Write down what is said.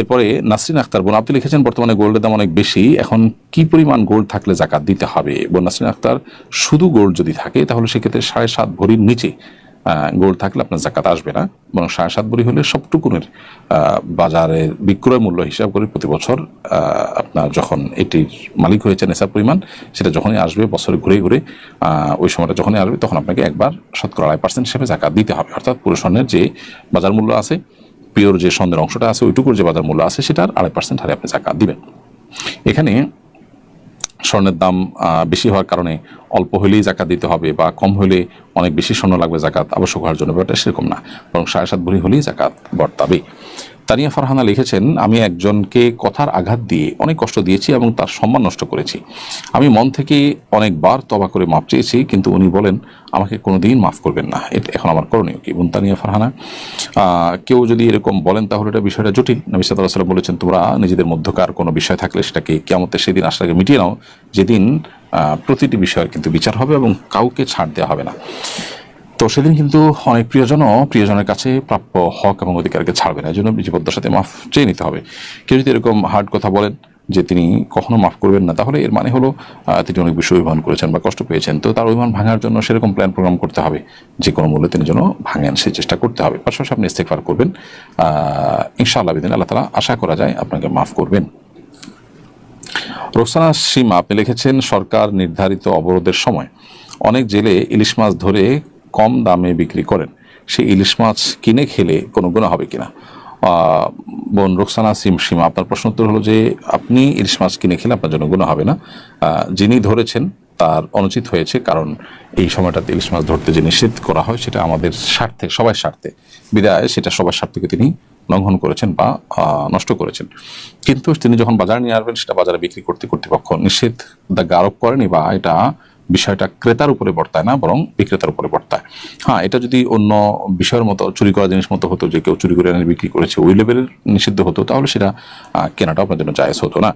এরপরে নাসরিন আক্তার বোন, আপনি লিখেছেন বর্তমানে গোল্ডের দাম অনেক বেশি, এখন কি পরিমাণ গোল্ড থাকলে জাকাত দিতে হবে? বোন, নাসরিন আক্তার শুধু গোল্ড যদি থাকে, তাহলে সেক্ষেত্রে সাড়ে সাত ভরির নিচে গোল্ড থাকলে আপনার জাকাত আসবে না। বরং সাড়ে সাত ভরি হলে সবটুকুনের বাজারের বিক্রয় মূল্য হিসাব করে প্রতি বছর আপনার যখন এটির মালিক হয়েছে নেশার পরিমাণ, সেটা যখনই আসবে, বছরে ঘুরে ঘুরে ওই সময়টা যখনই আসবে, তখন আপনাকে একবার শতকরা আড়াই পার্সেন্ট হিসেবে জাকাত দিতে হবে। অর্থাৎ পুরো স্বর্ণের যে বাজার মূল্য আছে পিওর যে স্বর্ণের অংশটা আছে, ওইটুকুর যে বাজার মূল্য আছে, সেটার আড়াই পার্সেন্ট হারে আপনি জাকাত দিবেন। এখানে স্বর্ণের দাম বেশি হওয়ার কারণে অল্প হলেই জাকাত দিতে হবে বা কম হলে অনেক বেশি স্বর্ণ লাগবে জাকাত আবশ্যক হওয়ার জন্য, ব্যাপারটা সেরকম না। বরং সাড়ে সাত ভরি হলেই জাকাত বর্তাবে। তানিয়া ফারহানা লিখেছেন, আমি একজনকে কথার আঘাত দিয়ে অনেক কষ্ট দিয়েছি এবং তার সম্মান নষ্ট করেছি। আমি মন থেকে অনেকবার তবা করে মাপ চেয়েছি, কিন্তু উনি বলেন, আমাকে কোনোদিন মাফ করবেন না। এটা এখন আমার করণীয় কি? বোন তানিয়া ফারহানা কেউ যদি এরকম বলেন, তাহলে এটা বিষয়টা জটিল। নবী সাল্লাহ সাল্লাম বলেছেন, তোমরা নিজেদের মধ্যকার কোনো বিষয় থাকলে সেটাকে কেমতে সেদিন আসাকে মিটিয়ে নাও, যেদিন প্রতিটি বিষয়ের কিন্তু বিচার হবে এবং কাউকে ছাড় দেওয়া হবে না। তো সেদিন কিন্তু অনেক প্রিয়জনও প্রিয়জনের কাছে প্রাপ্য হক এবং অধিকারকে ছাড়বে না। এই জন্য বিজয়বদ্ধার সাথে মাফ চেয়ে নিতে হবে। কেউ যদি এরকম হার্ড কথা বলেন যে তিনি কখনো মাফ করবেন না, তাহলে এর মানে হলো তিনি অনেক বেশি অভিমান করেছেন বা কষ্ট পেয়েছেন। তো তার অভিমান ভাঙার জন্য সেরকম প্ল্যান প্রোগ্রাম করতে হবে, যে কোনো মূল্যে তিনি যেন ভাঙেন সেই চেষ্টা করতে হবে। পাশাপাশি আপনি ইস্তেকফার করবেন। ইনশাআল্লাহ বিদিন আল্লাহ তালা আশা করা যায় আপনাকে মাফ করবেন। রোকসানা সীমা, আপনি লিখেছেন, সরকার নির্ধারিত অবরোধের সময় অনেক জেলে ইলিশ মাছ ধরে কম দামে বিক্রি করেন। সেই ইলিশ মাছ কিনে খেলে কোনো গুণা হবে কিনা? বোন রোকসানা, সিম, সীমা, আপনার প্রশ্ন উত্তর হলো যে আপনি ইলিশ মাছ কিনে খেলে আপনার জন্য গুণা হবে না। যিনি ধরেছেন তার অনুচিত হয়েছে কারণ এই সময়টাতে ইলিশ মাছ ধরতে যে নিষেধ করা হয় সেটা আমাদের স্বার্থে সবাই স্বার্থে। বিদায়, সেটা সবার স্বার্থকে তিনি লঙ্ঘন করেছেন বা নষ্ট করেছেন। কিন্তু তিনি যখন বাজারে নিয়ে আসবেন, সেটা বাজারে বিক্রি করতে কর্তৃপক্ষ নিষেধ দাগা আরোপ করেনি বা এটা বিষয়টা ক্রেতার উপরে বর্তায় না, বরং বিক্রেতার উপরে বর্তায়। হ্যাঁ এটা যদি অন্য বিষয়ের মতো, চুরি করা জিনিস মতো হতো, যে কেউ চুরি করে এনে বিক্রি করেছে, ওই লেভেলের নিষিদ্ধ হতো, তাহলে সেটা কেনাটা আপনার জন্য জায়জ হতো না।